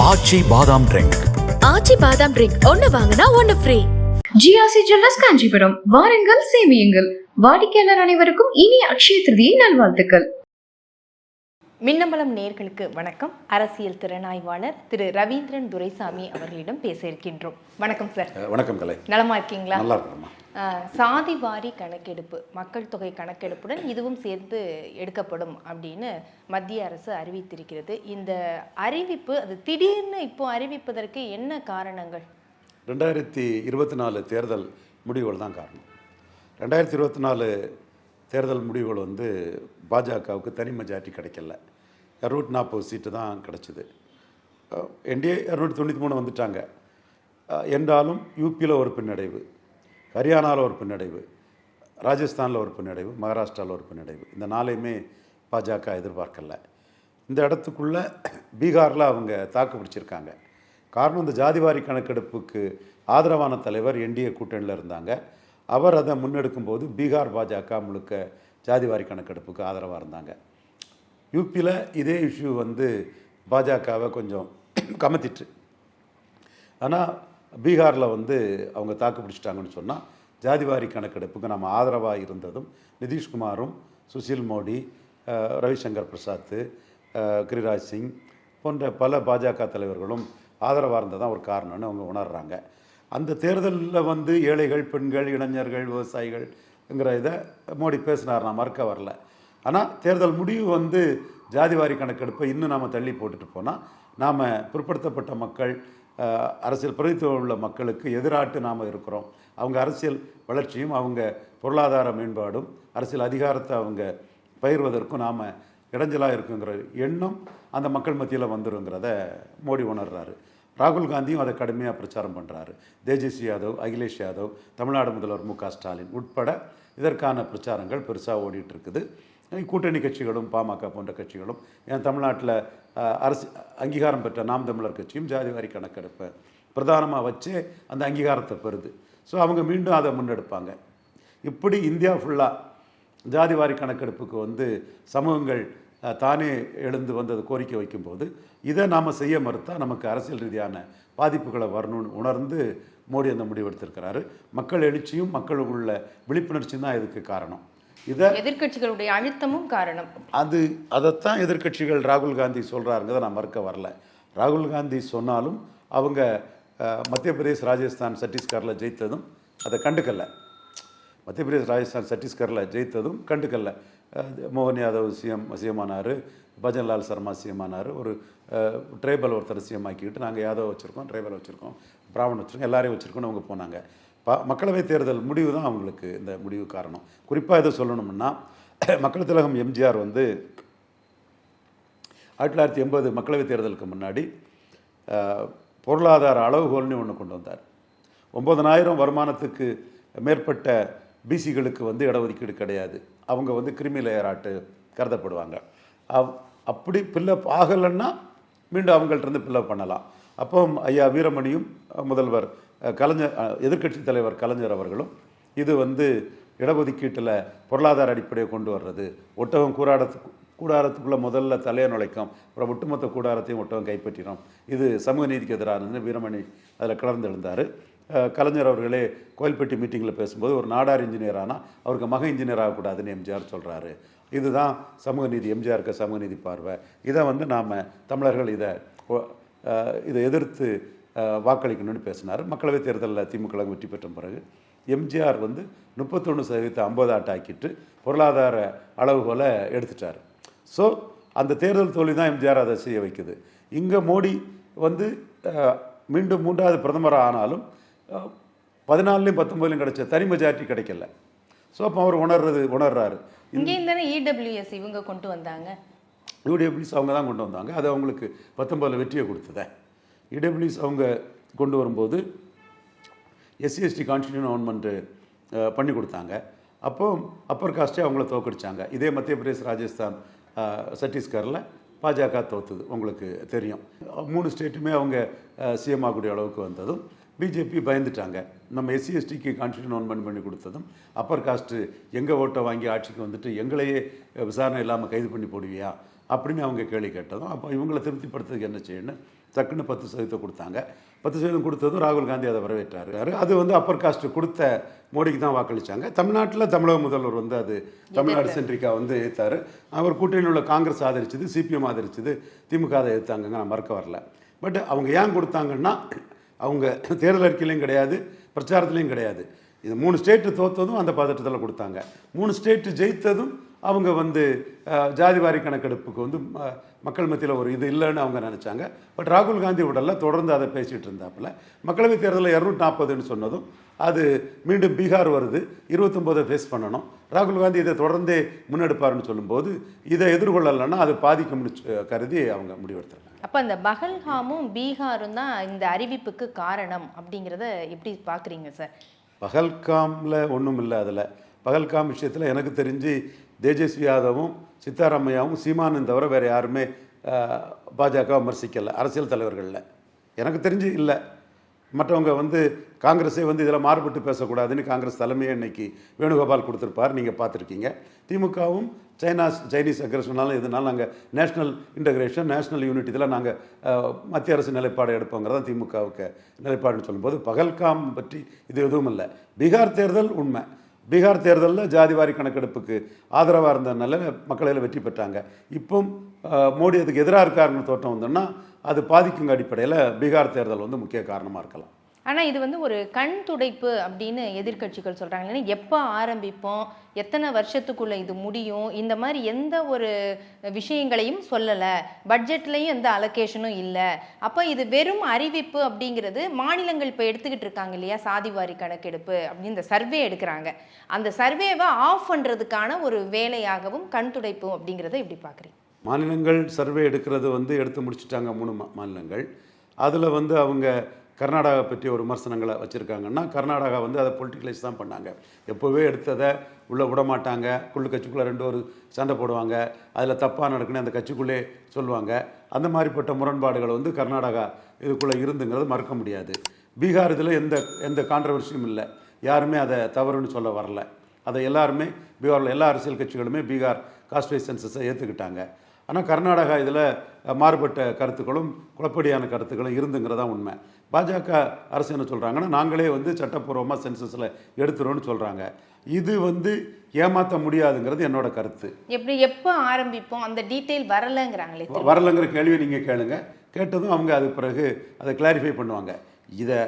ஆச்சி பாதாம் ட்ரிங்க். ஆச்சி பாதாம் ட்ரிங்க் ஒன்னு வாங்கினா ஒன்னு ஃப்ரீ ஜிஆர்சி ஜுவல்லர்ஸ் காஞ்சிபுரம். வாருங்கள் சேமியுங்கள். வாடிக்கையாளர் அனைவருக்கும் இனிய அக்ஷய திருதியை நல்வாழ்த்துக்கள். மின்னம்பலம் நேர்களுக்கு வணக்கம். அரசியல் திறனாய்வாளர் திரு ரவீந்திரன் துரைசாமி அவர்களிடம் பேச இருக்கின்றோம். வணக்கம் சார். வணக்கம் கலை. நலமா இருக்கீங்களா? நல்லா அஹ், சாதி வாரி கணக்கெடுப்பு மக்கள் தொகை கணக்கெடுப்புடன் இதுவும் சேர்ந்து எடுக்கப்படும் அப்படின்னு மத்திய அரசு அறிவித்திருக்கிறது. இந்த அறிவிப்பு அது திடீர்னு இப்போ அறிவிப்பதற்கு என்ன காரணங்கள்? ரெண்டாயிரத்தி இருபத்தி நாலு தேர்தல் முடிவுகள் தான் காரணம். ரெண்டாயிரத்தி இருபத்தி நாலு தேர்தல் முடிவுகள் வந்து பாஜகவுக்கு தனி மெஜாரிட்டி கிடைக்கல. இரநூத்தி நாற்பது சீட்டு தான் கிடச்சிது. என்டிஏ இரநூத்தி தொண்ணூற்றி மூணு வந்துட்டாங்க. என்றாலும் யூபியில் ஒரு பின்னடைவு. ஹரியானாவில் ஒரு பின்னடைவு ராஜஸ்தானில் ஒரு பின்னடைவு மகாராஷ்டிராவில் ஒரு பின்னடைவு. இந்த நாளையுமே பாஜக எதிர்பார்க்கல. இந்த இடத்துக்குள்ளே பீகாரில் அவங்க தாக்கு பிடிச்சிருக்காங்க. காரணம் இந்த ஜாதிவாரி கணக்கெடுப்புக்கு ஆதரவான தலைவர் என்டிஏ கூட்டணியில் இருந்தாங்க. அவர் அதை முன்னெடுக்கும் போது பீகார் பாஜக முழுக்க ஜாதிவாரி கணக்கெடுப்புக்கு ஆதரவாக இருந்தாங்க. யூபியில் இதே இஷ்யூ வந்து பாஜகவை கொஞ்சம் கமத்திட்டு. ஆனால் பீகாரில் வந்து அவங்க தாக்கு பிடிச்சிட்டாங்கன்னு சொன்னால் ஜாதிவாரி கணக்கெடுப்புக்கு நம்ம ஆதரவாக இருந்ததும் நிதிஷ்குமாரும் சுஷில் மோடி ரவிசங்கர் பிரசாத் கிரிராஜ் சிங் போன்ற பல பாஜக தலைவர்களும் ஆதரவாக இருந்ததான் ஒரு காரணம்னு அவங்க உணர்கிறாங்க அந்த தேர்தலில் வந்து ஏழைகள் பெண்கள் இளைஞர்கள் விவசாயிகள்ங்கிற இதை மோடி பேசினார் நான் மறுக்க வரல. ஆனால் தேர்தல் முடிவு வந்து ஜாதிவாரி கணக்கெடுப்பை இன்னும் நாம் தள்ளி போட்டுட்டு போனால் நாம் பிற்படுத்தப்பட்ட மக்கள் அரசியல் பிரதித்துவம் உள்ள மக்களுக்கு எதிராட்டு நாம் இருக்கிறோம். அவங்க அரசியல் வளர்ச்சியும் அவங்க பொருளாதார மேம்பாடும் அரசியல் அதிகாரத்தை அவங்க பயிர்வதற்கும் நாம் இடைஞ்சலாக இருக்குங்கிற எண்ணம் அந்த மக்கள் மத்தியில் வந்துருங்கிறத மோடி உணர்றாரு. ராகுல் காந்தியும் அதை கடுமையாக பிரச்சாரம் பண்ணுறாரு தேஜஸ்வி யாதவ் அகிலேஷ் யாதவ் தமிழ்நாடு முதல்வர் மு க ஸ்டாலின் உட்பட இதற்கான பிரச்சாரங்கள் பெருசாக ஓடிட்டு இருக்குது. கூட்டணி கட்சிகளும் பாமக போன்ற கட்சிகளும் ஏன் தமிழ்நாட்டில் அரசு அங்கீகாரம் பெற்ற நாம் தமிழர் கட்சியும் ஜாதிவாரி கணக்கெடுப்பை பிரதானமாக வச்சு அந்த அங்கீகாரத்தை பெறுது. ஸோ அவங்க மீண்டும் அதை முன்னெடுப்பாங்க. இப்படி இந்தியா ஃபுல்லாக ஜாதிவாரி கணக்கெடுப்புக்கு வந்து சமூகங்கள் தானே எழுந்து வந்தது கோரிக்கை வைக்கும்போது இதை நாம் செய்ய மறுத்தால் நமக்கு அரசியல் ரீதியான பாதிப்புகளை வரணும்னு உணர்ந்து மோடி அந்த முடிவெடுத்திருக்கிறாரு. மக்கள் எழுச்சியும் மக்களுக்குள்ள விழிப்புணர்ச்சியும் தான் இதுக்கு காரணம். இதை எதிர்க்கட்சிகளுடைய அழுத்தமும் காரணம். அது அதைத்தான் எதிர்க்கட்சிகள் ராகுல் காந்தி சொல்கிறாருங்கிறத நான் மறுக்க வரல. ராகுல் காந்தி சொன்னாலும் அவங்க மத்திய பிரதேஷ் ராஜஸ்தான் சத்தீஸ்கரில் ஜெயித்ததும் அதை கண்டுக்கல. மத்திய பிரதேஷ் ராஜஸ்தான் சத்தீஸ்கரில் ஜெயித்ததும் கண்டுக்கல. அஹ், மோகன் யாதவ் சிஎம் சிஎமானார் பஜன்லால் சர்மா சிஎமானார் ஒரு ட்ரைபல் ஒருத்தர் சிஎம் ஆக்கிக்கிட்டு நாங்கள் யாதவ் வச்சுருக்கோம் ட்ரைபல் வச்சுருக்கோம் பிராமண் வச்சுருக்கோம் எல்லாரையும் வச்சுருக்கோம் அவங்க போனாங்க. ப மக்களவைத் தேர்தல் முடிவு தான் அவங்களுக்கு இந்த முடிவு காரணம். குறிப்பாக எதை சொல்லணும்னா மக்கள் திலகம் எம்ஜிஆர் வந்து ஆயிரத்தி தொள்ளாயிரத்தி எண்பது மக்களவைத் தேர்தலுக்கு முன்னாடி பொருளாதார அளவுகோல்னு ஒன்று கொண்டு வந்தார். ஒம்பதனாயிரம் வருமானத்துக்கு மேற்பட்ட பிசிகளுக்கு வந்து இடஒதுக்கீடு கிடையாது. அவங்க வந்து கிரிமி லேயராட்டு கருதப்படுவாங்க. அவ் அப்படி பில்லப் ஆகலைன்னா மீண்டும் அவங்கள்ட்ட இருந்து பில்லப் பண்ணலாம். அப்போ ஐயா வீரமணியும் முதல்வர் கலைஞர் எதிர்க்கட்சி தலைவர் கலைஞர் அவர்களும் இது வந்து இடஒதுக்கீட்டில் பொருளாதார அடிப்படையை கொண்டு வர்றது. ஒட்டகம் கூடாரத்துக்கு கூடாரத்துக்குள்ளே முதல்ல தலையை நுழைக்கும் அப்புறம் ஒட்டுமொத்த கூடாரத்தையும் ஒட்டகம் கைப்பற்றினோம் இது சமூக நீதிக்கு எதிரானதுன்னு வீரமணி அதில் கலந்து எழுந்தார். கலைஞர் அவர்களே கோயில்பட்டி மீட்டிங்கில் பேசும்போது ஒரு நாடார் இன்ஜினியர் ஆனால் அவருக்கு மக இன்ஜினியர் ஆகக்கூடாதுன்னு எம்ஜிஆர் சொல்கிறாரு இதுதான் சமூக நீதி எம்ஜிஆருக்கு சமூக நீதி பார்வை. இதை வந்து நாம் தமிழர்கள் இதை இதை எதிர்த்து வாக்களிக்கணும்னு பேசினார். மக்களவைத் தேர்தலில் திமுக வெற்றி பெற்ற பிறகு எம்ஜிஆர் வந்து முப்பத்தொன்று சதவீதத்தை ஐம்பது ஆட்டாக்கிட்டு பொருளாதார அளவுகோலை எடுத்துட்டார். ஸோ அந்த தேர்தல் தோல்வி தான் எம்ஜிஆர் அதை செய்ய வைக்குது. இங்கே மோடி வந்து மீண்டும் மூன்றாவது பிரதமர் ஆனாலும் பதினாலுலையும் பத்தொம்பதுலையும் கிடைச்ச தனி மெஜாரிட்டி கிடைக்கல. ஸோ அப்போ அவர் உணர்றது உணர்றாரு. இங்கே தானே இடபிள்யூஎஸ் இவங்க கொண்டு வந்தாங்க? யூடிஎப்ளிஸ் அவங்க தான் கொண்டு வந்தாங்க. அது அவங்களுக்கு பத்தொம்பதில் வெற்றியை கொடுத்ததே. இடபிள்யூஸ் அவங்க கொண்டு வரும்போது எஸ்சிஎஸ்டி கான்ஸ்டியூஷன் கவர்மெண்ட்டு பண்ணி கொடுத்தாங்க. அப்போ அப்பர் காஸ்ட்டே அவங்கள தோக்கடிச்சாங்க இதே மத்திய பிரதேஷ் ராஜஸ்தான் சத்தீஸ்கரில் பாஜக தோத்துது. உங்களுக்கு தெரியும். மூணு ஸ்டேட்டுமே அவங்க சிஎம் ஆகக்கூடிய அளவுக்கு வந்ததும் பிஜேபி பயந்துட்டாங்க. நம்ம எஸ்சிஎஸ்டிக்கு கான்ஸ்டியூஷன் ஒன் பண்ணி கொடுத்ததும் அப்பர் காஸ்ட்டு எங்கள் ஓட்டை வாங்கி ஆட்சிக்கு வந்துட்டு எங்களையே விசாரணை இல்லாமல் கைது பண்ணி போடுவியா? அப்படின்னு அவங்க கேள்வி கேட்டதும் அப்போ இவங்களை திருப்திப்படுத்துறதுக்கு என்ன செய்யணும்? டக்குன்னு பத்து சதவீதம் கொடுத்தாங்க. பத்து சதவீதம் கொடுத்ததும் ராகுல் காந்தி அதை வரவேற்றாரு. அது வந்து அப்பர் காஸ்ட் கொடுத்த மோடிக்கு தான் வாக்களிச்சாங்க. தமிழ்நாட்டில் தமிழக முதல்வர் வந்து அது தமிழ்நாடு சென்ட்ரிக்கா வந்து ஏற்றாரு அவர் கூட்டணியில் உள்ள காங்கிரஸ் ஆதரிச்சது சிபிஎம் ஆதரிச்சது திமுக அதை எதிர்த்தாங்கங்க நான் மறக்க வரல. பட் அவங்க ஏன் கொடுத்தாங்கன்னா அவங்க தேர்தல் அறிக்கையிலையும் கிடையாது பிரச்சாரத்துலையும் கிடையாது. இது மூணு ஸ்டேட்டு தோத்ததும் அந்த பதட்டத்தில் கொடுத்தாங்க. மூணு ஸ்டேட்டு ஜெயித்ததும் அவங்க வந்து ஜாதிவாரி கணக்கெடுப்புக்கு வந்து மக்கள் மத்தியில் ஒரு இது இல்லைன்னு அவங்க நினச்சாங்க. பட் ராகுல் காந்தி உடல்ல தொடர்ந்து அதை பேசிகிட்டு இருந்தாப்புல. மக்களவைத் தேர்தலில் இரநூத்தி நாற்பதுன்னு சொன்னதும் அது மீண்டும் பீகார் வருது. இருபத்தொம்போதை ஃபேஸ் பண்ணணும். ராகுல் காந்தி இதை தொடர்ந்தே முன்னெடுப்பாருன்னு சொல்லும்போது இதை எதிர்கொள்ளலைன்னா அது பாதிக்கும்னு கருதி அவங்க முடிவெடுத்தாங்க அப்ப இந்த பகல்காமும் பீகாரும் தான் இந்த அறிவிப்புக்கு காரணம் அப்படிங்கிறத எப்படி பாக்குறீங்க சார்? பகல்காமில் ஒன்றும் இல்லை அதில். பகல்காம் விஷயத்தில் எனக்கு தெரிஞ்சு தேஜஸ்வி யாதவும் சித்தாராமையாவும் சீமானும் தவிர வேறு யாருமே பாஜக விமர்சிக்கலை அரசியல் தலைவர்களில். எனக்கு தெரிஞ்சு இல்லை. மற்றவங்க வந்து காங்கிரஸே வந்து இதில் மாறுபட்டு பேசக்கூடாதுன்னு காங்கிரஸ் தலைமையை இன்னைக்கு வேணுகோபால் கொடுத்துருப்பார். நீங்கள் பார்த்துருக்கீங்க. திமுகவும் சைனா சைனீஸ் அக்ரஷனாலும் எதுனாலும் நாங்கள் நேஷ்னல் இன்டகிரேஷன் நேஷ்னல் யூனிட் இதெல்லாம் நாங்கள் மத்திய அரசு நிலைப்பாடு எடுப்போங்கிறத திமுகவுக்கு நிலைப்பாடுன்னு சொல்லும்போது பகல்காம் பற்றி இது எதுவும் இல்லை. பீகார் தேர்தல் உண்மை. பீகார் தேர்தலில் ஜாதிவாரி கணக்கெடுப்புக்கு ஆதரவாக இருந்ததுனால மக்களில் வெற்றி பெற்றாங்க. இப்போ மோடி அதுக்கு எதிராக இருக்காருன்னு தோட்டம் வந்தோன்னா அது பாதிக்கும் அடிப்படையில் பீகார் தேர்தல் வந்து முக்கிய காரணமாக இருக்கலாம். ஆனால் இது வந்து ஒரு கண் துடைப்பு அப்படின்னு எதிர்க்கட்சிகள் சொல்கிறாங்க இல்லைன்னா எப்போ ஆரம்பிப்போம்? எத்தனை வருஷத்துக்குள்ளே இது முடியும்? இந்த மாதிரி எந்த ஒரு விஷயங்களையும் சொல்லலை. பட்ஜெட்லேயும் எந்த அலொகேஷனும் இல்லை. அப்போ இது வெறும் அறிவிப்பு அப்படிங்கிறது மாநிலங்கள் இப்போ எடுத்துக்கிட்டு இருக்காங்க இல்லையா? சாதிவாரி கணக்கெடுப்பு அப்படின்னு இந்த சர்வே எடுக்கிறாங்க. அந்த சர்வேவை ஆஃப் பண்ணுறதுக்கான ஒரு வேலையாகவும் கண் துடைப்பு அப்படிங்கிறத இப்படி பார்க்குறீங்க மாநிலங்கள் சர்வே எடுக்கிறது வந்து எடுத்து முடிச்சிட்டாங்க மூணு மாநிலங்கள். அதில் வந்து அவங்க கர்நாடகா பற்றி ஒரு விமர்சனங்களை வச்சுருக்காங்கன்னா கர்நாடகா வந்து அதை பொலிட்டிக்கலைஸ் தான் பண்ணாங்க. எப்போவே எடுத்ததை உள்ளே விட மாட்டாங்க. குள்ளு கட்சிக்குள்ளே ரெண்டு ஒரு சண்டை போடுவாங்க. அதில் தப்பாக நடக்குன்னு அந்த கட்சிக்குள்ளே சொல்லுவாங்க. அந்த மாதிரிப்பட்ட முரண்பாடுகள் வந்து கர்நாடகா இதுக்குள்ளே இருந்துங்கிறது மறுக்க முடியாது. பீகார் இதில் எந்த எந்த கான்ட்ரவர்சியும் இல்லை. யாருமே அதை தவறுன்னு சொல்ல வரல. அதை எல்லாருமே பீகாரில் எல்லா அரசியல் கட்சிகளுமே பீகார் காஸ்ட் சென்சஸை ஏற்றுக்கிட்டாங்க ஆனால் கர்நாடகா இதில் மாறுபட்ட கருத்துக்களும் குழப்படியான கருத்துக்களும் இருந்துங்கிறதா உண்மை. பாஜக அரசு என்ன சொல்கிறாங்கன்னா நாங்களே வந்து சட்டப்பூர்வமாக சென்சஸில் எடுத்துருவோம்னு சொல்கிறாங்க இது வந்து ஏமாற்ற முடியாதுங்கிறது என்னோட கருத்து. எப்படி எப்போ ஆரம்பிப்போம்? அந்த டீட்டெயில் வரலங்கிறாங்களே வரலைங்கிற கேள்வியை நீங்கள் கேளுங்க. கேட்டதும் அவங்க அது பிறகு அதை கிளாரிஃபை பண்ணுவாங்க. இதை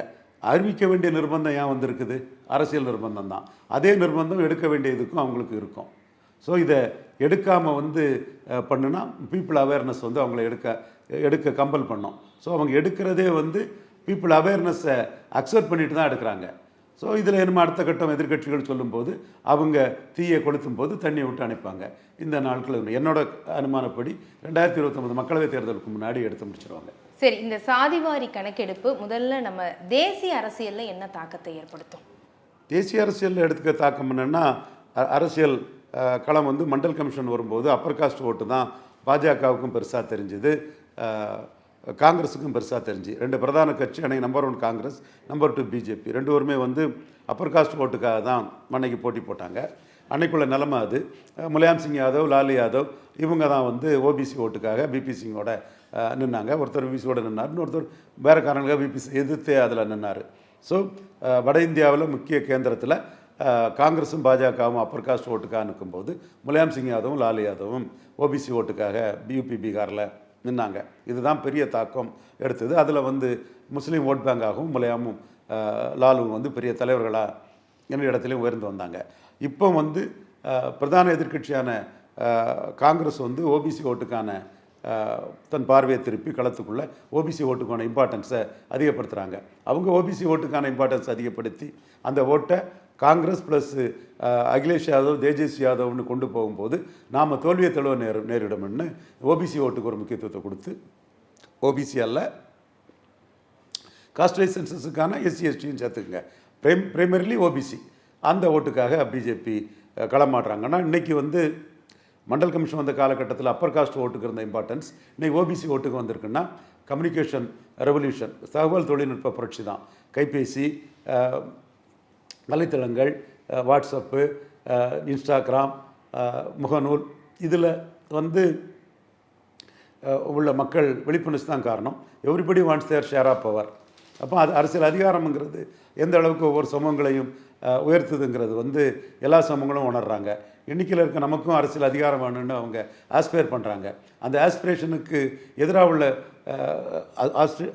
அறிவிக்க வேண்டிய நிர்பந்தம் ஏன் வந்திருக்குது? அரசியல் நிர்பந்தம் தான் அதே நிர்பந்தம் எடுக்க வேண்டியதுக்கும் அவங்களுக்கு இருக்கும். ஸோ இதை எடுக்காமல் வந்து பண்ணுனா பீப்புள் அவேர்னஸ் வந்து அவங்கள எடுக்க எடுக்க கம்பல் பண்ணோம். ஸோ அவங்க எடுக்கிறதே வந்து பீப்புள் அவேர்னஸை அக்செப்ட் பண்ணிட்டு தான் எடுக்கிறாங்க. ஸோ இதில் என்னமோ அடுத்த கட்டம் எதிர்க்கட்சிகள் சொல்லும்போது அவங்க தீயை கொளுத்தும் போது தண்ணியை விட்டு அணைப்பாங்க இந்த நாட்கள் என்னோட அனுமானப்படி ரெண்டாயிரத்தி இருபத்தொம்பது மக்களவைத் தேர்தலுக்கு முன்னாடி எடுத்து முடிச்சிருவாங்க. சரி இந்த சாதிவாரி கணக்கெடுப்பு முதல்ல நம்ம தேசிய அரசியல்ல என்ன தாக்கத்தை ஏற்படுத்தும்? தேசிய அரசியலில் எடுத்துக்க தாக்கம் என்னென்னா அரசியல் களம் வந்து மண்டல் கமிஷன் வரும்போது அப்பர் காஸ்ட் ஓட்டு தான் பாஜகவுக்கும் பெருசாக தெரிஞ்சுது. காங்கிரஸுக்கும் பெருசாக தெரிஞ்சு. ரெண்டு பிரதான கட்சி அன்னைக்கு number one Congress number two BJP ரெண்டு பேருமே வந்து அப்பர் காஸ்ட் ஓட்டுக்காக தான் அன்னைக்கு போட்டி போட்டாங்க. அன்னைக்குள்ள நிலமை அது. முலாயம் சிங் யாதவ் லாலு யாதவ் இவங்க தான் வந்து ஓபிசி ஓட்டுக்காக பிபி சிங்கோட நின்னாங்க. ஒருத்தர் பிபிசியோட நின்னார் இன்னொருத்தர் வேறு காரணங்களுக்காக பிபிசி எதிர்த்தே அதில் நின்னார். ஸோ வட இந்தியாவில் முக்கிய கேந்திரத்தில் காங்கிரஸும் பாஜகவும் அப்பர் காஸ்ட் ஓட்டுக்காக நிற்கும்போது முலாயம் சிங் யாதவும் லாலு யாதவும் ஓபிசி ஓட்டுக்காக பியூபி பீகாரில் நின்னாங்க. இதுதான் பெரிய தாக்கம் எடுத்தது. அதில் வந்து முஸ்லீம் ஓட் பேங்காகவும் முலாயமும் லாலுவும் வந்து பெரிய தலைவர்களாக என்ன இடத்துலையும் உயர்ந்து வந்தாங்க. இப்போ வந்து பிரதான எதிர்க்கட்சியான காங்கிரஸ் வந்து ஓபிசி ஓட்டுக்கான தன் பார்வையை திருப்பி களத்துக்குள்ளே ஓபிசி ஓட்டுக்கான இம்பார்ட்டன்ஸை அதிகப்படுத்துகிறாங்க அவங்க ஓபிசி ஓட்டுக்கான இம்பார்ட்டன்ஸ் அதிகப்படுத்தி அந்த ஓட்டை காங்கிரஸ் ப்ளஸ் அகிலேஷ் யாதவ் தேஜஸ்வி யாதவ்னு கொண்டு போகும்போது நாம் தோல்வியை தழுவ நேரு நேரிடும்னு ஓபிசி ஓட்டுக்கு ஒரு முக்கியத்துவத்தை கொடுத்து ஓபிசி அல்ல காஸ்ட் லைசன்சஸுக்கான சென்சஸுக்கான எஸ்சி எஸ்டியும் சேர்த்துக்குங்க. பிரைம் பிரைமரிலி ஓபிசி அந்த ஓட்டுக்காக பிஜேபி களமாடுறாங்கன்னா இன்றைக்கி வந்து மண்டல் கமிஷன் வந்த காலகட்டத்தில் அப்பர் காஸ்ட் ஓட்டுக்கு இருந்த இம்பார்ட்டன்ஸ் இன்றைக்கி ஓபிசி ஓட்டுக்கு வந்திருக்குன்னா கம்யூனிகேஷன் ரெவல்யூஷன் தகவல் தொழில்நுட்ப புரட்சி தான். கைபேசி வலைத்தளங்கள் வாட்ஸ்அப்பு இன்ஸ்டாகிராம் முகநூல். இதில் வந்து உள்ள மக்கள் விழிப்புணர்ச்சி தான் காரணம். Everybody wants their share of power அப்போ அது அரசியல் அதிகாரம்ங்கிறது எந்த அளவுக்கு ஒவ்வொரு சமூகங்களையும் உயர்த்துதுங்கிறது வந்து எல்லா சமூகங்களும் உணர்கிறாங்க எண்ணிக்கையில் இருக்க நமக்கும் அரசியல் அதிகாரம் வேணும்னு அவங்க ஆஸ்பயர் பண்ணுறாங்க அந்த ஆஸ்பிரேஷனுக்கு எதிராக உள்ள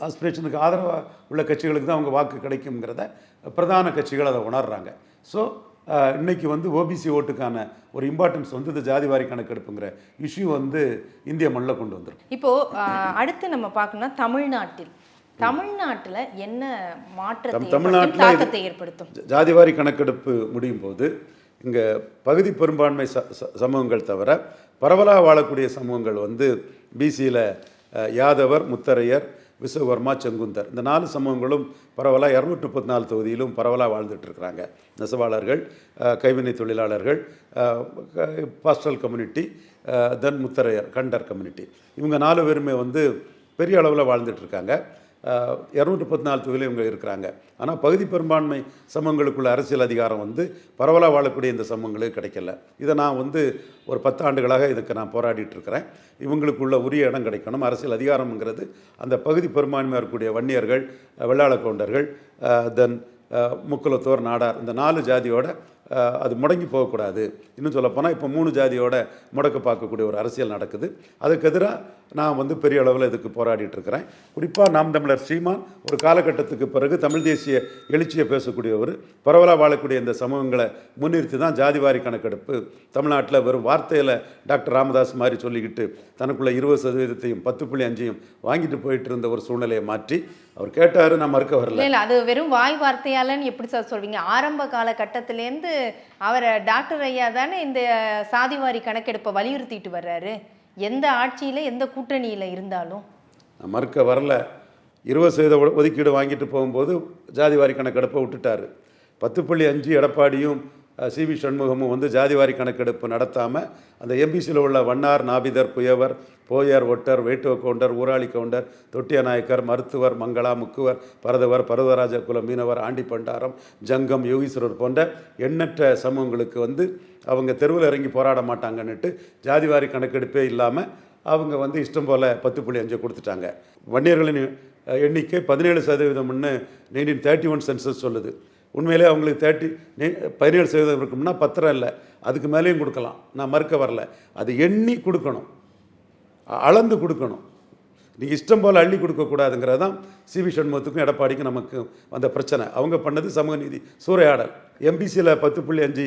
ஆஸ்பிரேஷனுக்கு ஆதரவாக உள்ள கட்சிகளுக்கு தான் அவங்க வாக்கு கிடைக்குங்கிறத பிரதான கட்சிகள் அதை உணர்றாங்க. ஸோ இன்னைக்கு வந்து ஓபிசி ஓட்டுக்கான ஒரு இம்பார்ட்டன்ஸ் வந்து இந்த ஜாதிவாரி கணக்கெடுப்புங்கிற இஷ்யூ வந்து இந்திய மண்ணில் கொண்டு வந்திருக்கு. இப்போ ஆஹ், அடுத்து நம்ம பார்க்கணும்னா தமிழ்நாட்டில். தமிழ்நாட்டுல என்ன மாற்றத்தை ஏற்படுத்தும், தமிழ்நாட்டுல தாக்கத்தை ஏற்படுத்தும்? ஜாதிவாரி கணக்கெடுப்பு முடியும் போது இங்கே பகுதி பெரும்பான்மை ச- சமூகங்கள் தவிர பரவலாக வாழக்கூடிய சமூகங்கள் வந்து பிசியில் யாதவர் முத்தரையர் விஸ்வகர்மா செங்குந்தர். இந்த நாலு சமூகங்களும் பரவலாக இரநூற்று முப்பத்தி நாலு தொகுதியிலும் பரவலாக வாழ்ந்துட்டுருக்குறாங்க. நெசவாளர்கள் கைவினை தொழிலாளர்கள் பாஸ்டல் கம்யூனிட்டி தென் முத்தரையர் கண்டர் கம்யூனிட்டி. இவங்க நாலு பேருமே வந்து பெரிய அளவில் வாழ்ந்துட்டுருக்காங்க. இரநூற்று முப்பத்தி பத்து நாலு தொகுதியில் இவங்க இருக்கிறாங்க. ஆனால் பகுதி பெரும்பான்மை சமூகங்களுக்குள்ள அரசியல் அதிகாரம் வந்து பரவலாக வாழக்கூடிய இந்த சமூகங்களுக்கு கிடைக்கல. இதை நான் வந்து ஒரு பத்து ஆண்டுகளாக இதுக்கு நான் போராடிட்டு இருக்கிறேன் இவங்களுக்குள்ள உரிய இடம் கிடைக்கணும். அரசியல் அதிகாரம்ங்கிறது அந்த பகுதி பெரும்பான்மையாக இருக்கக்கூடிய வன்னியர்கள் வெள்ளாள கவுண்டர்கள் தென் முக்குலத்தோர் நாடார் இந்த நாலு ஜாதியோட அது முடங்கி போகக்கூடாது. இன்னும் சொல்லப்போனால் இப்போ மூணு ஜாதியோட முடக்க பார்க்கக்கூடிய ஒரு அரசியல் நடக்குது. அதுக்கு எதிராக நான் வந்து பெரிய அளவில் இதுக்கு போராடிட்டு இருக்கிறேன் குறிப்பாக நாம் தமிழர் சீமான் ஒரு காலகட்டத்துக்கு பிறகு தமிழ் தேசிய எழுச்சியை பேசக்கூடியவர் பரவலாக வாழக்கூடிய இந்த சமூகங்களை முன்னிறுத்தி தான் ஜாதிவாரி கணக்கெடுப்பு தமிழ்நாட்டில் வெறும் வார்த்தையில் டாக்டர் ராமதாஸ் மாதிரி சொல்லிக்கிட்டு தனக்குள்ள இருபது சதவீதத்தையும் பத்து புள்ளி அஞ்சையும் வாங்கிட்டு போயிட்டு இருந்த ஒரு சூழ்நிலையை மாற்றி அவர் கேட்டார் நான் மறுக்க வரல. இல்லை அது வெறும் வாய் வார்த்தையாலன்னு எப்படி சார் சொல்வீங்க? ஆரம்ப காலகட்டத்திலேருந்து அவர் டாக்டர் ஐயா தானே இந்த சாதிவாரி கணக்கெடுப்பை வலியுறுத்திட்டு வர்றாரு. எந்த ஆட்சியில் எந்த கூட்டணியில் இருந்தாலும்? மறுக்க வரல. இருபது சதவீத ஒதுக்கீடு வாங்கிட்டு போகும்போது ஜாதிவாரி கணக்கெடுப்பை விட்டுட்டாரு. பத்து புள்ளி அஞ்சு எடப்பாடியும் சி வி சண்முகமும் வந்து ஜாதிவாரி கணக்கெடுப்பு நடத்தாமல் அந்த எம்பிசியில் உள்ள வண்ணார் நாபிதர் புயவர் போயர் ஒட்டர் வேட்டுவ கவுண்டர் ஊராளி கவுண்டர் தொட்டிய நாயக்கர் மருத்துவர் மங்களா முக்குவர் பரதவர் பருவராஜ குல மீனவர் ஆண்டி பண்டாரம் ஜங்கம் யோகீஸ்வரர் போன்ற எண்ணற்ற சமூகங்களுக்கு வந்து அவங்க தெருவில் இறங்கி போராட மாட்டாங்கன்னுட்டு ஜாதிவாரி கணக்கெடுப்பே இல்லாமல் அவங்க வந்து இஷ்டம் போல் பத்து புள்ளி அஞ்சு கொடுத்துட்டாங்க. வன்னியர்களின் எண்ணிக்கை பதினேழு சதவீதம்னு நைன்டீன் தேர்ட்டி ஒன் சென்சஸ் சொல்லுது. உண்மையிலே அவங்களுக்கு தேர்ட்டி பதினேழு சதவீதம் இருக்கும்னா பத்திரம் இல்லை. அதுக்கு மேலேயும் கொடுக்கலாம். நான் மறுக்க வரல. அது எண்ணி கொடுக்கணும். அளந்து கொடுக்கணும். நீங்கள் இஷ்டம் போல் அள்ளி கொடுக்கக்கூடாதுங்கிறது தான் சி வி சண்முகத்துக்கும் எடப்பாடிக்கும் நமக்கு வந்த பிரச்சனை. அவங்க பண்ணது சமூக நீதி. சூறையாடல். எம்பிசியில் பத்து புள்ளி அஞ்சு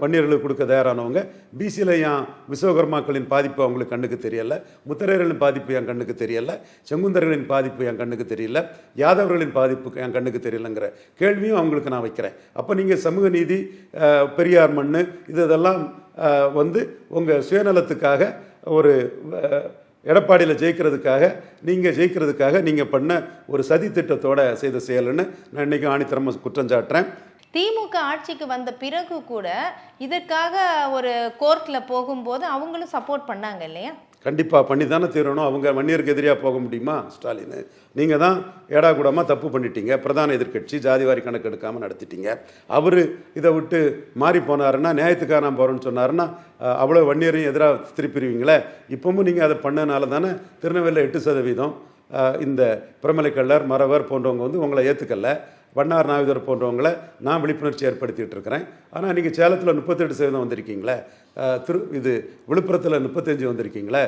வன்னியர்களுக்கு கொடுக்க தயாரானவங்க. பிசியில் ஏன் விஸ்வகர்மாக்களின் பாதிப்பு அவங்களுக்கு கண்ணுக்கு தெரியல? முத்தரையர்களின் பாதிப்பு என் கண்ணுக்கு தெரியல? செங்குந்தர்களின் பாதிப்பு என் கண்ணுக்கு தெரியல? யாதவர்களின் பாதிப்பு என் கண்ணுக்கு தெரியலங்கிற கேள்வியும் அவங்களுக்கு நான் வைக்கிறேன். அப்போ நீங்கள் சமூக நீதி பெரியார் மண் இது இதெல்லாம் வந்து உங்கள் சுயநலத்துக்காக ஒரு எடப்பாடியில் ஜெயிக்கிறதுக்காக நீங்கள் ஜெயிக்கிறதுக்காக நீங்கள் பண்ண ஒரு சதி திட்டத்தோட செய்த செயல்னு நான் இன்றைக்கும் ஆணித்தரமாக குற்றம் சாட்டுறேன். திமுக ஆட்சிக்கு வந்த பிறகு கூட இதற்காக ஒரு கோர்ட்டில் போகும்போது அவங்களும் சப்போர்ட் பண்ணாங்க இல்லையா? கண்டிப்பாக பண்ணி தானே தீரணும். அவங்க வன்னியருக்கு எதிரியாக போக முடியுமா? ஸ்டாலின். நீங்கள் தான் ஏடா கூடமாக தப்பு பண்ணிட்டீங்க. பிரதான எதிர்க்கட்சி ஜாதிவாரி கணக்கு எடுக்காமல் நடத்திட்டீங்க. அவர் இதை விட்டு மாறி போனாருன்னா நியாயத்துக்காக நான் போகிறேன்னு சொன்னாருன்னா அவ்வளோ வன்னியரையும் எதிராக திருப்பிடுவீங்களே? இப்பவும் நீங்கள் அதை பண்ணனால தானே திருநெல்வேலியில் எட்டு சதவீதம் இந்த பிரமலைக்கல்லர் மறவர் போன்றவங்க வந்து உங்களை ஏற்றுக்கல வண்ணார் நாயுதர் போன்றவங்களை நான் விழிப்புணர்ச்சி ஏற்படுத்திகிட்டு இருக்கிறேன். ஆனால் நீங்கள் சேலத்தில் முப்பத்தெட்டு சதவீதம் வந்திருக்கீங்களே? திரு இது விழுப்புரத்தில் முப்பத்தஞ்சு வந்திருக்கீங்களே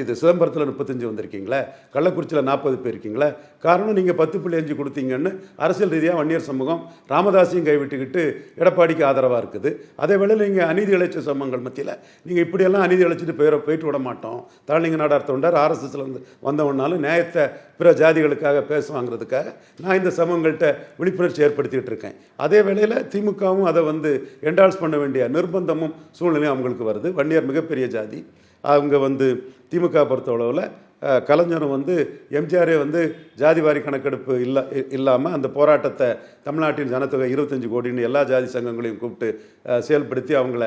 இது சிதம்பரத்தில் முப்பத்தஞ்சு வந்திருக்கீங்களே கள்ளக்குறிச்சியில் நாற்பது பேர் இருக்கீங்களே காரணம் நீங்கள் பத்து புள்ளி அஞ்சு கொடுத்தீங்கன்னு அரசியல் ரீதியாக வன்னியர் சமூகம் ராமதாஸையும் கைவிட்டுக்கிட்டு எடப்பாடிக்கு ஆதரவாக இருக்குது. அதே வேளையில் நீங்கள் அநீதி இழைச்ச சமூகங்கள் மத்தியில் நீங்கள் இப்படியெல்லாம் அநீதி இழைச்சிட்டு போயிட போயிட்டு விட மாட்டோம். தாழ்நிங்க நாடார் தொண்டர் ஆர்எஸ்எஸ்ல இருந்து வந்தவனாலும் நியாயத்தை பிற ஜாதிகளுக்காக பேசுவாங்கிறதுக்காக நான் இந்த சமூகங்கள்கிட்ட விழிப்புணர்ச்சி ஏற்படுத்திக்கிட்டு இருக்கேன். அதே வேளையில் திமுகவும் அதை வந்து என்டால்ஸ் பண்ண வேண்டிய நிர்பந்தமும் சூழ்நிலை எல்லாமே அவங்களுக்கு வருது. வன்னியர் மிகப்பெரிய ஜாதி. அவங்க வந்து திமுக பொறுத்தளவில் கலைஞரும் வந்து எம்ஜிஆரே வந்து ஜாதிவாரி கணக்கெடுப்பு இல்லை இல்லாமல் அந்த போராட்டத்தை தமிழ்நாட்டின் ஜனத்தொகை இருபத்தஞ்சி கோடின்னு எல்லா ஜாதி சங்கங்களையும் கூப்பிட்டு செயல்படுத்தி அவங்கள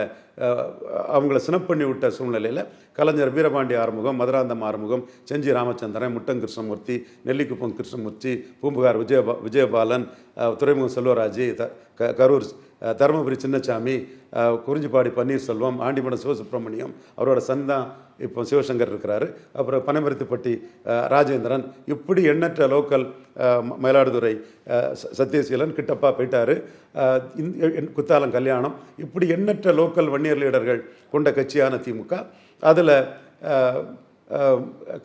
அவங்கள சினப் பண்ணி விட்ட சூழ்நிலையில் கலைஞர் வீரபாண்டி ஆறுமுகம் மதுராந்தம் ஆறுமுகம் செஞ்சி ராமச்சந்திரன் முட்டம் கிருஷ்ணமூர்த்தி நெல்லிக்குப்பம் கிருஷ்ணமூர்த்தி பூம்புகார் விஜயபா விஜயபாலன் துறைமுகம் செல்வராஜ் த க- கரூர் தருமபுரி சின்னசாமி குறிஞ்சிப்பாடி பன்னீர்செல்வம் ஆண்டிமடம் சிவசுப்பிரமணியம் அவரோட சன் தான் இப்போ சிவசங்கர் இருக்கிறாரு. அப்புறம் பனமரத்துப்பட்டி ராஜேந்திரன் இப்படி எண்ணற்ற லோக்கல் மயிலாடுதுறை ச- சத்யசீலன் கிட்டப்பா போயிட்டாரு. குத்தாலம் கல்யாணம் இப்படி எண்ணற்ற லோக்கல் வன்னியர் லீடர்கள் கொண்ட கட்சியான திமுக. அதில்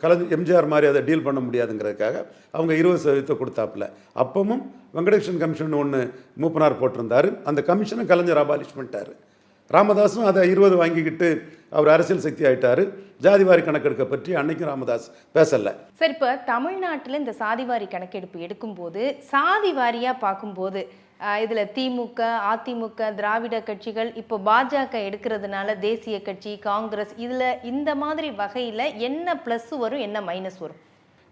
கலந்து எம்ஜிஆர் மாதிரி அதை டீல் பண்ண முடியாதுங்கிறதுக்காக அவங்க இருபது சதவீதத்தை கொடுத்தாப்புல. அப்பவும் வெங்கடேஷன் கமிஷன் ஒன்று மூப்பனார் போட்டிருந்தாரு. அந்த கமிஷனை கலைஞர் அபாலிஷ் பண்ணிட்டாரு. ராமதாஸும் அதை இருபது வாங்கிக்கிட்டு அவர் அரசியல் சக்தி ஆயிட்டார். ஜாதிவாரி கணக்கெடுக்க பற்றி அன்னைக்கும் ராமதாஸ் பேசலை. சார் இப்போ தமிழ்நாட்டில் இந்த சாதிவாரி கணக்கெடுப்பு எடுக்கும்போது சாதி வாரியாக பார்க்கும்போது இதில் திமுக அதிமுக திராவிட கட்சிகள் இப்போ பாஜக எடுக்கிறதுனால தேசிய கட்சி காங்கிரஸ் இதில் இந்த மாதிரி வகையில் என்ன ப்ளஸ் வரும் என்ன மைனஸ் வரும்?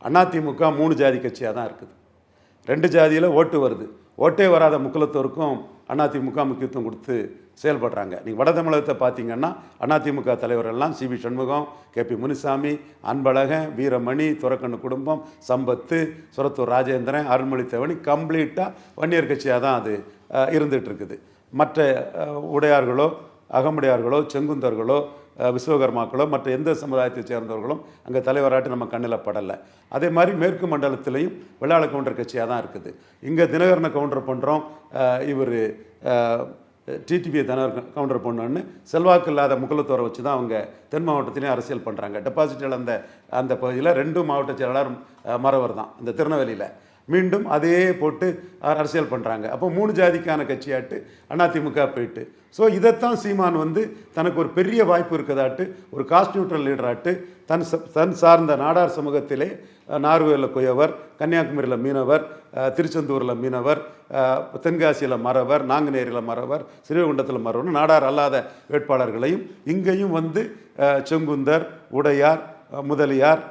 அதிமுக மூணு ஜாதி கட்சியாக தான் இருக்குது. ரெண்டு ஜாதியில் ஓட்டு வருது. ஓட்டே வராத முக்குலத்தோருக்கும் அதிமுக முக்கியத்துவம் கொடுத்து செயல்படுறாங்க. நீங்கள் வட தமிழகத்தை பார்த்தீங்கன்னா AIADMK தலைவரெல்லாம் C V Shanmugam K P Munisamy Anbazhagan Veeramani Doraikannu குடும்பம் சம்பத்து சுரத்தூர் ராஜேந்திரன் அருள்மொழி தேவனி கம்ப்ளீட்டாக வன்னியர் கட்சியாக தான் அது அஹ், இருக்குது. மற்ற உடையார்களோ அகமுடையார்களோ செங்குந்தர்களோ விஸ்வகர்மாக்களோ மற்ற எந்த சமுதாயத்தை சேர்ந்தவர்களும் அங்கே தலைவராட்டு நம்ம கண்ணில் படலை. அதே மாதிரி மேற்கு மண்டலத்திலையும் வெள்ளாள கவுண்டர் கட்சியாக தான் இருக்குது. இங்கே தினகரனை கவுண்டர் பண்ணுறோம் இவர் டிடிபியை தினகர் கவுண்டர் பண்ணோன்னு செல்வாக்கு இல்லாத முகலத்தோரை வச்சு தான் அவங்க தென் மாவட்டத்திலையும் அரசியல் பண்ணுறாங்க டெபாசிட் இழந்த அந்த பகுதியில் ரெண்டு மாவட்ட செயலாளர் மறவர் தான். இந்த திருநெல்வேலியில். மீண்டும் அதே போட்டு அரசியல் பண்ணுறாங்க அப்போ மூணு ஜாதிக்கான கட்சியாட்டு அதிமுக போயிட்டு. ஸோ இதைத்தான் சீமான் வந்து தனக்கு ஒரு பெரிய வாய்ப்பு இருக்கதாட்டு ஒரு காஸ்ட் நியூட்ரல் லீடராட்டு தன் தன் சார்ந்த நாடார் சமூகத்திலே அஹ், நார்வேலில் குயவர் கன்னியாகுமரியில் மீனவர் திருச்செந்தூரில் மீனவர் தென்காசியில் மறவர் நாங்குநேரியில் மறவர் ஸ்ரீவைகுண்டத்தில் மறவர் நாடார் அல்லாத வேட்பாளர்களையும் இங்கேயும் வந்து செங்குந்தர் உடையார் முதலியார்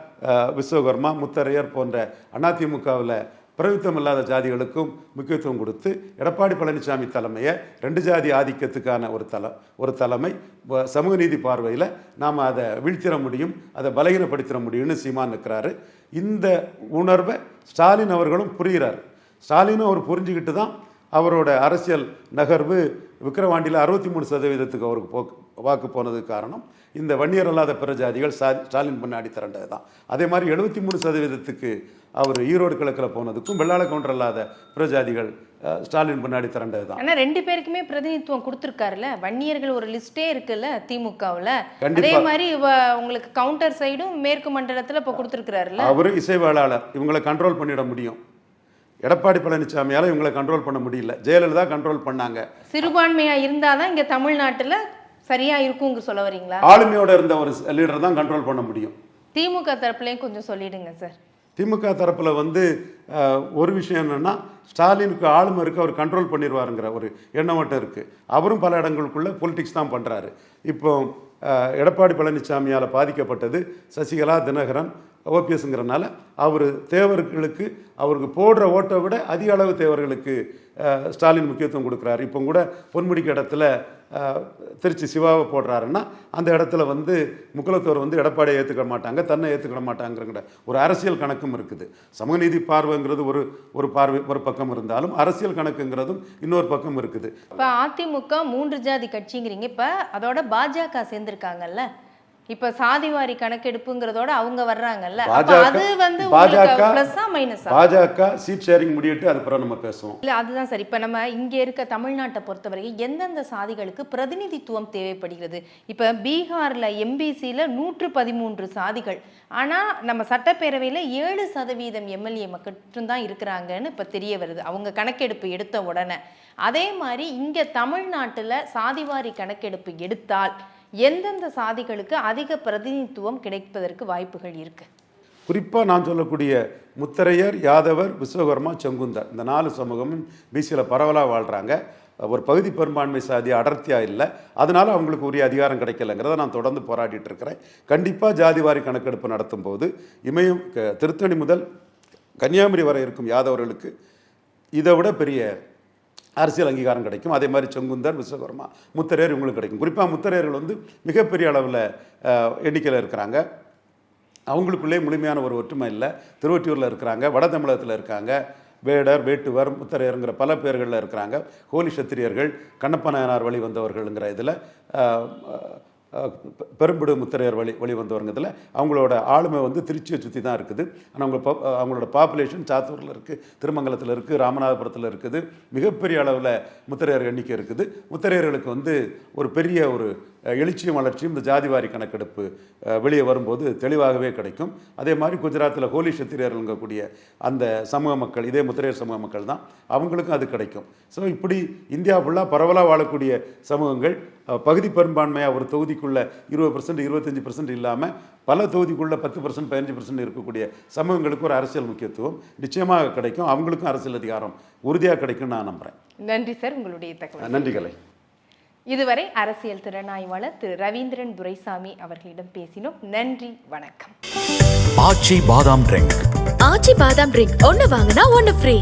விஸ்வகர்மா முத்தரையர் போன்ற அதிமுகவில் பிரவித்தம் இல்லாத ஜாதிகளுக்கும் முக்கியத்துவம் கொடுத்து எடப்பாடி பழனிசாமி தலைமையை ரெண்டு ஜாதி ஆதிக்கத்துக்கான ஒரு தல ஒரு தலைமை சமூக நீதி பார்வையில் நாம் அதை வீழ்த்திட முடியும் அதை பலகீனப்படுத்திட முடியும்னு சீமான் இருக்கிறாரு இந்த உணர்வை ஸ்டாலின் அவர்களும் புரிகிறார். ஸ்டாலினும் அவர் புரிஞ்சுக்கிட்டு தான் அவரோட அரசியல் நகர்வு விக்கிரவாண்டியில் அறுபத்தி மூணு சதவீதத்துக்கு அவருக்கு போக்கு வாக்கு போனதுக்கு காரணம் இந்த வன்னியர் அல்லாத பிற ஜாதிகள் சா ஸ்டாலின் பின்னாடி திரண்டது தான் அதே மாதிரி எழுபத்தி மூணு சதவீதத்துக்கு அவர் ஈரோடு கிழக்கில் போனதுக்கும் வெள்ளாள கவுண்டர் இல்லாத பிற ஜாதிகள் அஹ், ஸ்டாலின் பின்னாடி திரண்டது தான் ஆனா ரெண்டு பேருக்குமே பிரதிநிதித்துவம் கொடுத்துருக்காருல்ல? வன்னியர்கள் ஒரு லிஸ்டே இருக்குல்ல திமுகவுல. அதே மாதிரி உங்களுக்கு கவுண்டர் சைடும் மேற்கு மண்டலத்துல இப்போ கொடுத்துருக்காருல்ல அவர் இசைவேளாளர் இவங்களை கண்ட்ரோல் பண்ணிட முடியும். எடப்பாடி பழனிசாமியால் இவங்களை கண்ட்ரோல் பண்ண முடியல. ஜெயலலிதா கண்ட்ரோல் பண்ணாங்க. சிறுபான்மையா இருந்தாதான் இங்க தமிழ்நாட்டுல சரியா இருக்குங்க சொல்ல வரீங்களா? ஆளுமையோட இருந்த ஒரு லீடர் தான் கண்ட்ரோல் பண்ண முடியும். திமுக தரப்புலயும் கொஞ்சம் சொல்லிடுங்க சார். திமுக தரப்பில் வந்து ஒரு விஷயம் என்னென்னா ஸ்டாலினுக்கு ஆளுமை இருக்குது அவர் கண்ட்ரோல் பண்ணிடுவாருங்கிற ஒரு எண்ணம் மட்டும் இருக்குது அவரும் பல இடங்களுக்குள்ள பொலிட்டிக்ஸ் தான் பண்ணுறாரு இப்போ எடப்பாடி பழனிசாமியால் பாதிக்கப்பட்டது சசிகலா தினகரன் ஓபிஎஸ்ங்கிறனால அவர் தேவர்களுக்கு அவருக்கு போடுற ஓட்டை விட அதிக அளவு தேவர்களுக்கு ஸ்டாலின் முக்கியத்துவம் கொடுக்குறாரு. இப்போ கூட பொன்முடிக்கு இடத்துல திருச்சி சிவாவை போடுறாருன்னா அந்த இடத்துல வந்து முக்குலத்தோர் வந்து எடப்பாடியை ஏற்றுக்க மாட்டாங்க தன்னை ஏற்றுக்கிட மாட்டாங்கிற ஒரு அரசியல் கணக்கும் இருக்குது. சமூகநீதி பார்வைங்கிறது ஒரு ஒரு பார்வை ஒரு பக்கம் இருந்தாலும் அரசியல் கணக்குங்கிறதும் இன்னொரு பக்கம் இருக்குது. இப்போ அதிமுக மூன்று ஜாதி கட்சிங்கிறீங்க இப்போ அதோட பாஜக சேர்ந்திருக்காங்கல்ல இப்ப சாதிவாரி கணக்கெடுப்புங்கிறதோட அவங்க வர்றாங்கல்ல. அது வந்து பாஜக பிளஸ்ஸா மைனஸா பாஜக சீட் ஷேரிங் முடியிட்டு அது பிறகு நம்ம பேசுவோம். இல்ல அதுதான் சரி இப்ப நம்ம இங்க இருக்க தமிழ்நாட்டை பொறுத்தவரைக்கும் எந்தெந்த சாதிகளுக்கு பிரதிநிதித்துவம் தேவைப்படுகிறது? இப்ப பீகார்ல எம்பிசில நூற்று பதிமூன்று சாதிகள். ஆனா நம்ம சட்டப்பேரவையில ஏழு சதவீதம் எம்எல்ஏ மட்டும்தான் இருக்கிறாங்கன்னு இப்ப தெரிய வருது. அவங்க கணக்கெடுப்பு எடுத்த உடனே. அதே மாதிரி இங்க தமிழ்நாட்டுல சாதிவாரி கணக்கெடுப்பு எடுத்தால் எந்தெந்த சாதிகளுக்கு அதிக பிரதிநிதித்துவம் கிடைப்பதற்கு வாய்ப்புகள் இருக்கு? குறிப்பாக நான் சொல்லக்கூடிய முத்தரையர் யாதவர் விஸ்வகர்மா செங்குந்தர். இந்த நாலு சமூகமும் பிசியில் பரவலாக வாழ்கிறாங்க ஒரு பகுதி பெரும்பான்மை சாதி அடர்த்தியாக இல்லை. அதனால் அவங்களுக்கு உரிய அதிகாரம் கிடைக்கலங்கிறத நான் தொடர்ந்து போராடிட்டு இருக்கிறேன். கண்டிப்பாக ஜாதிவாரி கணக்கெடுப்பு நடத்தும் போது இமயம் க- திருத்தணி முதல் கன்னியாகுமரி வரை இருக்கும் யாதவர்களுக்கு இதை விட பெரிய அரசியல் அங்கீகாரம் கிடைக்கும். அதே மாதிரி செங்குந்தர் விஸ்வகர்மா முத்தரையர் இவங்களுக்கு கிடைக்கும். குறிப்பாக முத்தரையர்கள் வந்து மிகப்பெரிய அளவில் எண்ணிக்கையில் இருக்கிறாங்க. அவங்களுக்குள்ளே முழுமையான ஒரு ஒற்றுமை இல்லை. திருவொற்றியூரில் இருக்கிறாங்க வட தமிழகத்தில் இருக்காங்க. வேடர் வேட்டுவர் முத்தரையருங்கிற பல பேர்களில் இருக்கிறாங்க. ஹோலி சத்திரியர்கள் கண்ணப்ப நாயனார் வழி வந்தவர்கள்ங்கிற இதில் பெரும்பிடு முத்திரையர் வழி வழி வந்தவருங்கிறதுல அவங்களோட ஆளுமை வந்து திருச்சியை சுற்றி தான் இருக்குது. ஆனால் அவங்க பா- அவங்களோட பாப்புலேஷன் சாத்தூரில் இருக்குது திருமங்கலத்தில் இருக்குது ராமநாதபுரத்தில் இருக்குது. மிகப்பெரிய அளவில் முத்திரையர் எண்ணிக்கை இருக்குது. முத்திரையர்களுக்கு வந்து ஒரு பெரிய ஒரு எழுச்சியும் வளர்ச்சியும் இந்த ஜாதிவாரி கணக்கெடுப்பு வெளியே வரும்போது தெளிவாகவே கிடைக்கும். அதே மாதிரி குஜராத்தில் ஹோலி சத்திரியர்கள்ங்கக்கூடிய அந்த சமூக மக்கள் இதே முத்திரையர் சமூக மக்கள் தான் அவங்களுக்கும் அது கிடைக்கும். ஸோ இப்படி இந்தியா ஃபுல்லாக பரவலாக வாழக்கூடிய சமூகங்கள் பகுதி பெரும்பான்மையாக ஒரு தொகுதிக்குள்ள இருபது பர்சன்ட் இருபத்தஞ்சி பர்சன்ட் இல்லாமல் பல தொகுதிக்குள்ள பத்து பர்சன்ட் பதினஞ்சு பர்சன்ட் இருக்கக்கூடிய சமூகங்களுக்கு ஒரு அரசியல் முக்கியத்துவம் நிச்சயமாக கிடைக்கும். அவங்களுக்கும் அரசியல் அதிகாரம் உறுதியாக கிடைக்கும்னு நான் நம்புகிறேன் நன்றி சார் உங்களுடைய தகவல். நன்றி கலை இதுவரை அரசியல் திறனாய்வாளர் திரு ரவீந்திரன் துரைசாமி அவர்களிடம் பேசினோம். நன்றி வணக்கம். ஆச்சி பாதாம் ட்ரிங்க். ஆச்சி பாதாம் ட்ரிங்க். ஒன்னு வாங்கினா ஒன்னு ஃப்ரீ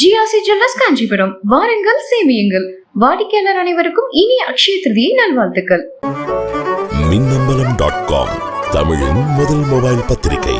ஜிஆர்சி ஜுவல்லர்ஸ் காஞ்சிபுரம். வாருங்கள் சேமியுங்கள். வாடிக்கையாளர் அனைவருக்கும் இனிய அக்ஷய திருதியை நல்வாழ்த்துக்கள். மின்னம்பலம் டாட் காம் தமிழின் முதல் மொபைல் பத்திரிகை.